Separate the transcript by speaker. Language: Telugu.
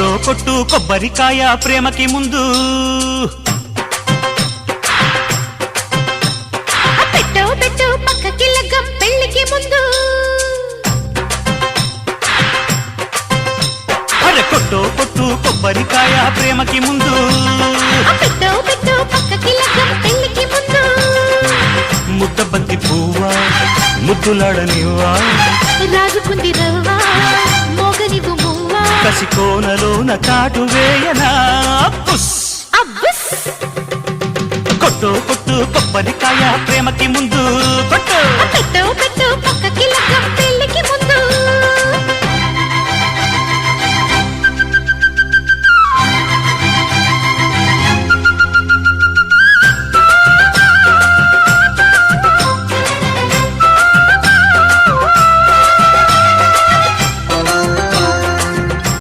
Speaker 1: కొట్టు కొట్టు కొబ్బరికాయ ప్రేమకి ముందు.
Speaker 2: ఆ పెట్టు పెట్టు పక్కకి లగ్గం పెళ్ళికి ముందు.
Speaker 1: అరే కొట్టు కొట్టు కొబ్బరికాయ ప్రేమకి ముందు.
Speaker 2: ఆ పెట్టు పెట్టు పక్కకి లగ్గం పెళ్ళికి ముందు.
Speaker 1: ముద్దబంతి పువ్వా ముద్దులాడనివ్వా. కసి కోనలోన కాటు వేయనా? పుస్ కొట్టు కొట్టు కొబ్బరికాయ ప్రేమకి ముందు కొట్టు.